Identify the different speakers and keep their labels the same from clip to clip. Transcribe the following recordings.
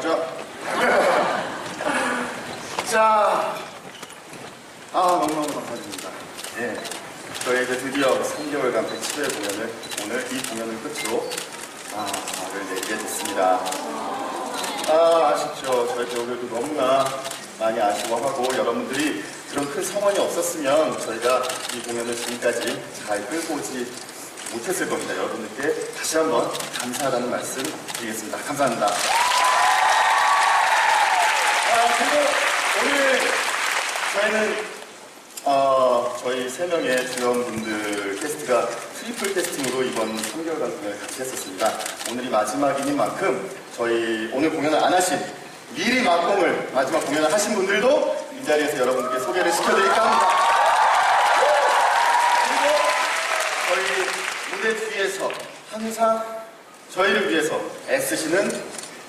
Speaker 1: 저죠. 자, 아, 너무너무 감사드립니다. 예. 저희 이제 드디어 3개월간 110회 공연을, 오늘 이 공연을 끝으로, 아, 막을 내리게 됐습니다. 아, 아쉽죠. 저희 배우들도 너무나 많이 아쉬워하고, 여러분들이 그런 큰 성원이 없었으면 저희가 이 공연을 지금까지 잘 끌고 오지 못했을 겁니다. 여러분들께 다시 한번 감사하다는 말씀 드리겠습니다. 감사합니다. 아, 그리고 오늘 저희는 어, 저희 세 명의 주연분들 캐스트가 트리플 캐스팅으로 이번 3개월간 공연을 같이 했었습니다. 오늘이 마지막인 만큼 저희 오늘 공연을 안 하신 미리 막공을 마지막 공연을 하신 분들도 이 자리에서 여러분들께 소개를 시켜드릴까 합니다. 그리고 저희 무대 뒤에서 항상 저희를 위해서 애쓰시는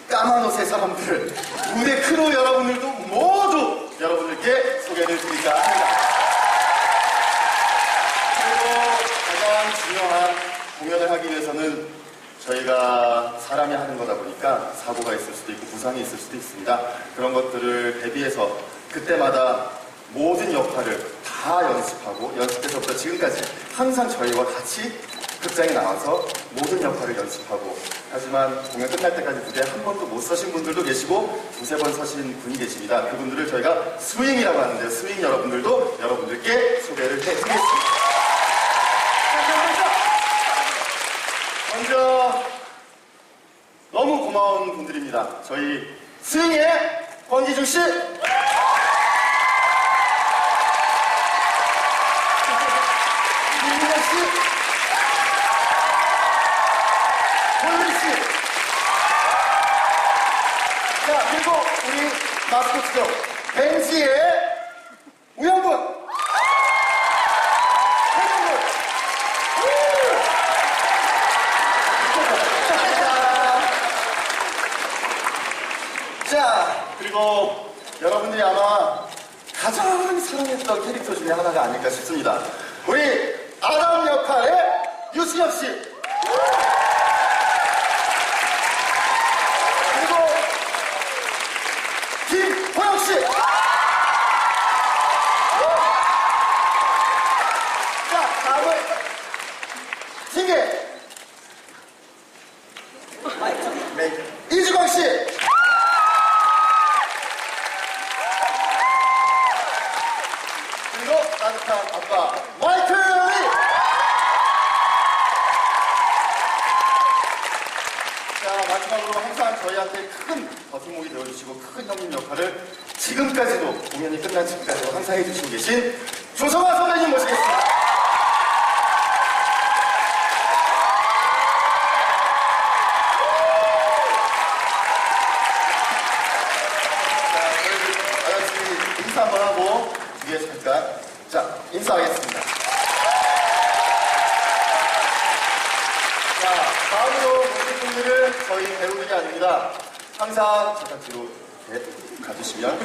Speaker 1: 까만 옷의 사람들, 무대 크루 여러분들도 모두 여러분들께 소개를 드릴까 합니다. 그리고 가장 중요한 공연을 하기 위해서는 저희가 사람이 하는 거다 보니까 사고가 있을 수도 있고 부상이 있을 수도 있습니다. 그런 것들을 대비해서 그때마다 모든 역할을 다 연습하고 연습해서부터 지금까지 항상 저희와 같이 극장에 나와서 모든 역할을 연습하고 하지만 공연 끝날 때까지 무대에 한 번도 못 서신 분들도 계시고 두세 번 서신 분이 계십니다. 그분들을 저희가 스윙이라고 하는데요. 스윙 여러분들도 여러분들께 소개를 해드리겠습니다. 먼저 너무 고마운 분들입니다. 저희 스윙의 권기중 씨. 김민현 씨. 볼리 씨. 자, 그리고 우리 마스코트죠. 벤지의 우영군. 자, 그리고 여러분들이 아마 가장 사랑했던 캐릭터 중에 하나가 아닐까 싶습니다. 우리 아담 역할의 유승엽 씨. 그리고 김호영 씨. 자, 다음은 징계. 네. 이주광 씨. 그리고 따뜻한 아빠 마이클 리. 자 마지막으로 항상 저희한테 큰 버팀목이 되어주시고 큰 형님 역할을 지금까지도 공연이 끝난 지금까지도 항상 해주시고 계신 조성아 선배님 모시겠습니다. 자, 저희 다 같이 인사 한번 하고 뒤에 잠깐 자 인사하겠습니다. 자 다음으로 모실 분들은 저희 배우들이 아닙니다. 항상 잠깐 뒤로 이렇게 가주시면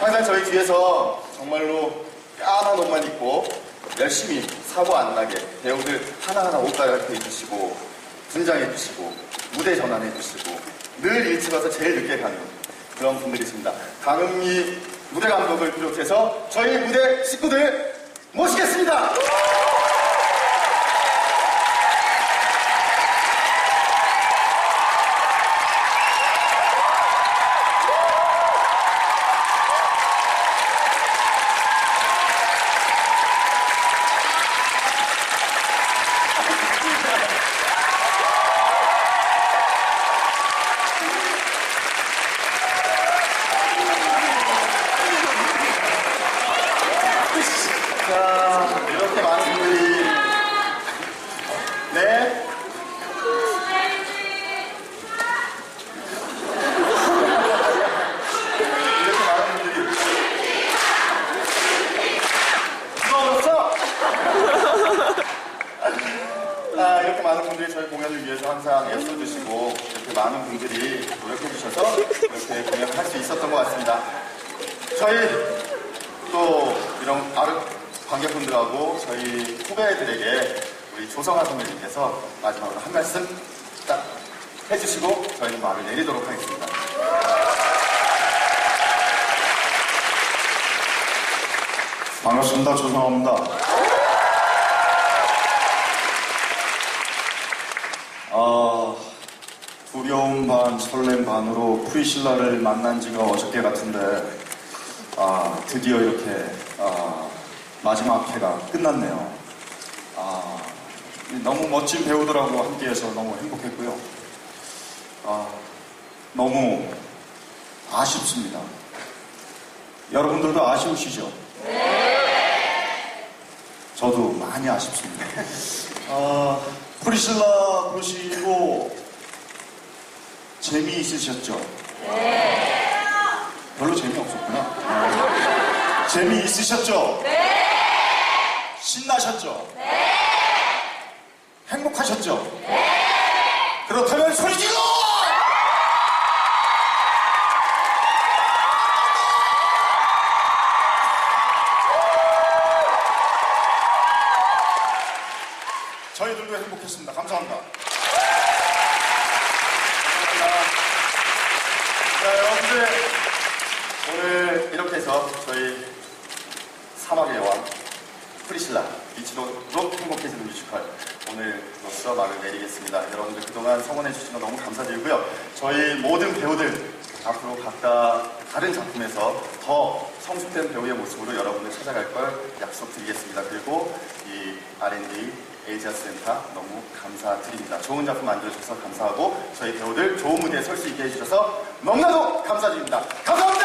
Speaker 1: 항상 저희 뒤에서 정말로 까만 옷만 입고 열심히 사고 안 나게 배우들 하나하나 옷 갈아입혀 해주시고 분장해 주시고 무대 전환해 주시고 늘 일찍 와서 제일 늦게 가는 그런 분들이십니다. 강은미 무대 감독을 비롯해서 저희 무대 식구들 모시겠습니다. 자, 이렇게 많은 분들이 네. 이렇게 많은 분들이 부러웠어? 아, 이렇게 많은 분들이 저희 공연을 위해서 항상 애써주시고 이렇게 많은 분들이 노력해주셔서 이렇게 공연을 할 수 있었던 것 같습니다. 저희 또 이런 아르 관객분들하고 저희 후배들에게 우리 조성아 선배님께서 마지막으로 한 말씀 딱 해주시고 저희는 말을 내리도록 하겠습니다.
Speaker 2: 반갑습니다. 조성호입니다. 아, 두려움 반, 설렘 반으로 프리실라를 만난 지가 어저께 같은데, 아, 드디어 이렇게, 아, 마지막 회가 끝났네요. 아, 너무 멋진 배우들하고 함께해서 너무 행복했고요. 아, 너무 아쉽습니다. 여러분들도 아쉬우시죠? 저도 많이 아쉽습니다. 아, 프리실라 보시고 재미있으셨죠? 네. 별로 재미없었구나. 재미있으셨죠? 네. 신나셨죠? 네. 행복하셨죠? 네. 그렇다면 소리 질러! 저희들도 행복했습니다. 감사합니다.
Speaker 1: 자, 여러분들, 오늘 이렇게 해서 저희 사막의 여왕, 프리실라, 미치도록 행복해지는 뮤지컬, 오늘로써 말을 내리겠습니다. 여러분들 그동안 성원해 주신 거 너무 감사드리고요. 저희 모든 배우들, 앞으로 각각 다른 작품에서 더 성숙된 배우의 모습으로 여러분을 찾아갈 걸 약속드리겠습니다. 그리고 이 R&D 에이지아 센터 너무 감사드립니다. 좋은 작품 만들어주셔서 감사하고 저희 배우들 좋은 무대에 설 수 있게 해주셔서 너무나도 감사드립니다. 감사합니다!